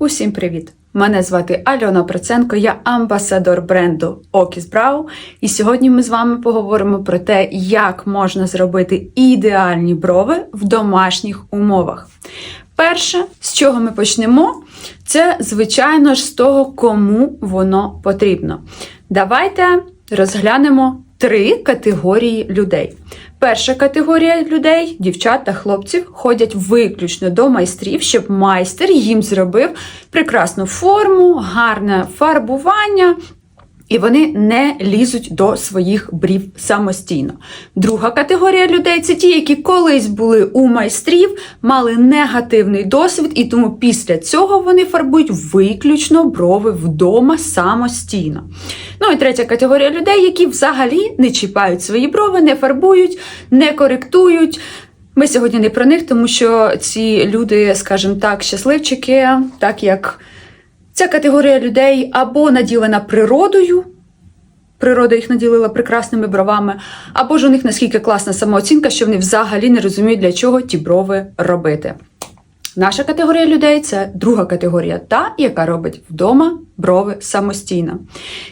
Усім привіт! Мене звати Альона Проценко, я амбасадор бренду Окіс Брау. І сьогодні ми з вами поговоримо про те, як можна зробити ідеальні брови в домашніх умовах. Перше, з чого ми почнемо, це, звичайно ж, з того, кому воно потрібно. Давайте розглянемо три категорії людей. Перша категорія людей, дівчат та хлопців, ходять виключно до майстрів, щоб майстер їм зробив прекрасну форму, гарне фарбування. І вони не лізуть до своїх брів самостійно. Друга категорія людей це ті, які колись були у майстрів, мали негативний досвід, і тому після цього вони фарбують виключно брови вдома самостійно. Ну і третя категорія людей, які взагалі не чіпають свої брови, не фарбують, не коректують. Ми сьогодні не про них, тому що ці люди, скажімо так, щасливчики, так як. Ця категорія людей або наділена природою, природа їх наділила прекрасними бровами, або ж у них наскільки класна самооцінка, що вони взагалі не розуміють, для чого ті брови робити. Наша категорія людей це друга категорія, та, яка робить вдома брови самостійно.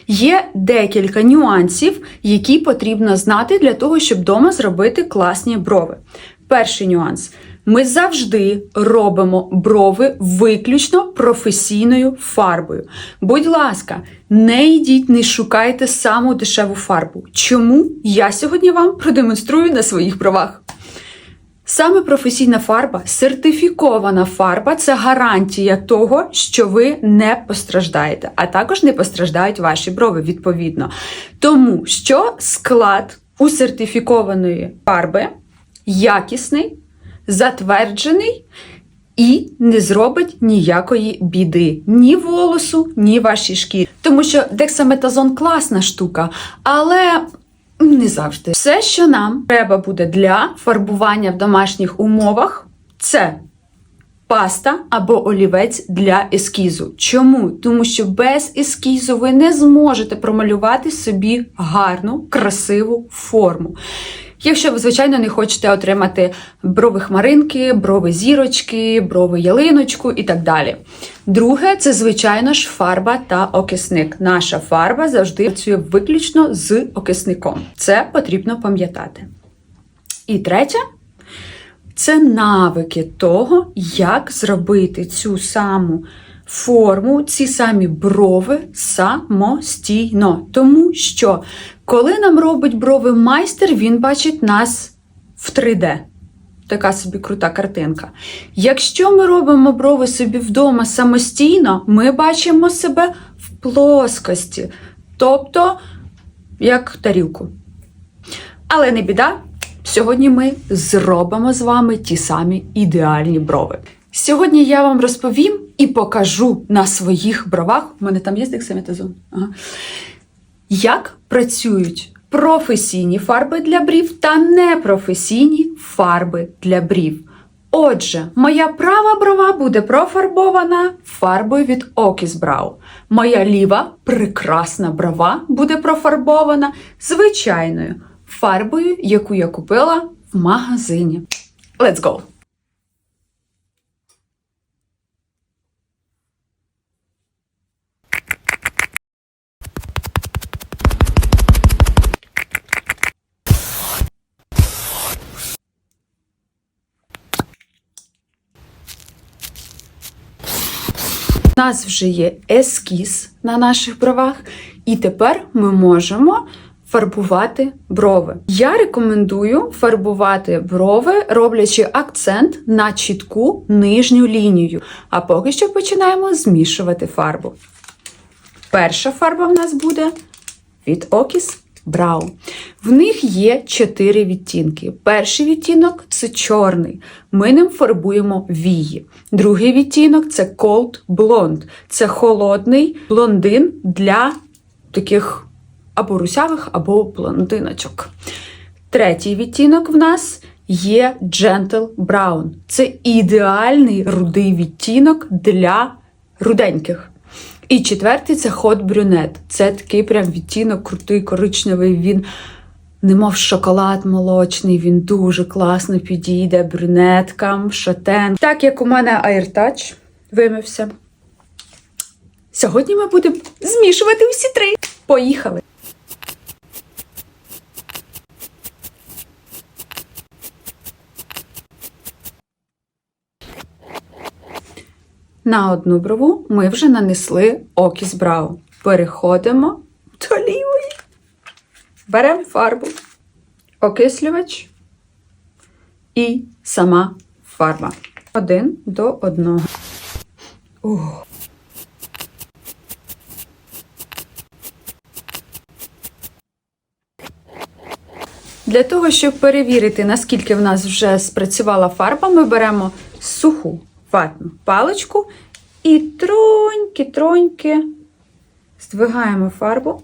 Є декілька нюансів, які потрібно знати для того, щоб вдома зробити класні брови. Перший нюанс. Ми завжди робимо брови виключно професійною фарбою. Будь ласка, не йдіть, не шукайте саму дешеву фарбу. Чому я сьогодні вам продемонструю на своїх бровах? Саме професійна фарба, сертифікована фарба це гарантія того, що ви не постраждаєте, а також не постраждають ваші брови, відповідно. Тому що склад у сертифікованої фарби якісний затверджений і не зробить ніякої біди ні волосу, ні вашій шкірі. Тому що дексаметазон класна штука, але не завжди. Все, що нам треба буде для фарбування в домашніх умовах, це. Паста або олівець для ескізу. Чому? Тому що без ескізу ви не зможете промалювати собі гарну, красиву форму. Якщо ви, звичайно, не хочете отримати брови хмаринки, брови зірочки, брови ялиночку і так далі. Друге, це, звичайно ж, фарба та окисник. Наша фарба завжди працює виключно з окисником. Це потрібно пам'ятати. І третє. Це навики того, як зробити цю саму форму, ці самі брови самостійно. Тому що, коли нам робить брови майстер, він бачить нас в 3D. Така собі крута картинка. Якщо ми робимо брови собі вдома самостійно, ми бачимо себе в плоскості, тобто як тарілку. Але не біда, сьогодні ми зробимо з вами ті самі ідеальні брови. Сьогодні я вам розповім і покажу на своїх бровах. У мене там є дексаметазон? Ага. Як працюють професійні фарби для брів та непрофесійні фарби для брів. Отже, моя права брова буде профарбована фарбою від Okis Brow. Моя ліва прекрасна брова буде профарбована звичайною фарбою, яку я купила в магазині. Let's go! У нас вже є ескіз на наших бровах, і тепер ми можемо фарбувати брови. Я рекомендую фарбувати брови, роблячи акцент на чітку нижню лінію. А поки що починаємо змішувати фарбу. Перша фарба в нас буде від Окіс Brown. В них є чотири відтінки. Перший відтінок це чорний. Ми ним фарбуємо вії. Другий відтінок це Cold Blonde. Це холодний блондин для таких або русявих, або блондиночок. Третій відтінок в нас є Gentle Brown. Це ідеальний рудий відтінок для руденьких. І четвертий це Hot Brunette. Це такий прям відтінок крутий, коричневий. Він, немов шоколад молочний, він дуже класно підійде брюнеткам, шатен. Так як у мене AirTouch вимився, Сьогодні ми будемо змішувати усі три. Поїхали! На одну брову ми вже нанесли окіс брау. Переходимо до лівої. Беремо фарбу, окислювач і сама фарба. Один до одного. Ух. Для того, щоб перевірити, наскільки в нас вже спрацювала фарба, ми беремо суху ватну паличку і троньки-троньки здвигаємо фарбу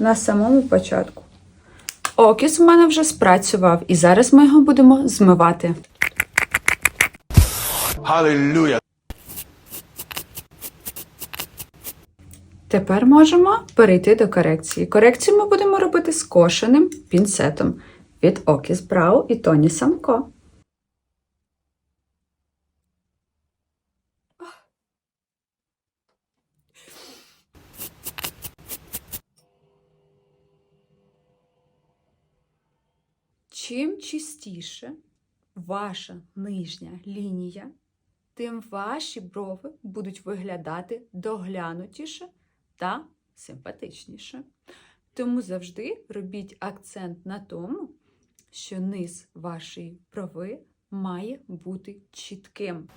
на самому початку. Окіс в мене вже спрацював, і зараз ми його будемо змивати. Hallelujah. Тепер можемо перейти до корекції. Корекцію ми будемо робити скошеним пінцетом від Окіс Брау і Тоні Самко. Чим чистіше ваша нижня лінія, тим ваші брови будуть виглядати доглянутіше та симпатичніше. Тому завжди робіть акцент на тому, що низ вашої брови має бути чітким.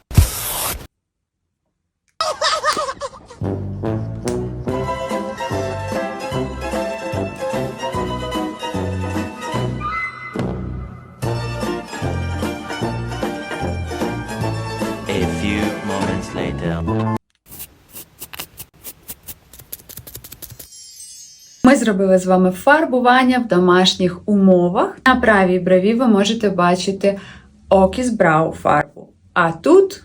Ми зробили з вами фарбування в домашніх умовах. На правій брові ви можете бачити Окіс Брау фарбу. А тут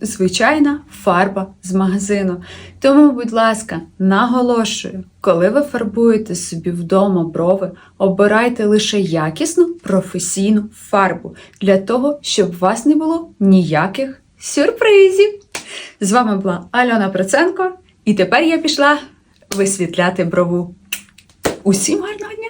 звичайна фарба з магазину. Тому, будь ласка, наголошую, коли ви фарбуєте собі вдома брови, обирайте лише якісну професійну фарбу для того, щоб у вас не було ніяких сюрпризів. З вами була Альона Проценко, і тепер я пішла висвітляти брову. Усім гарного дня!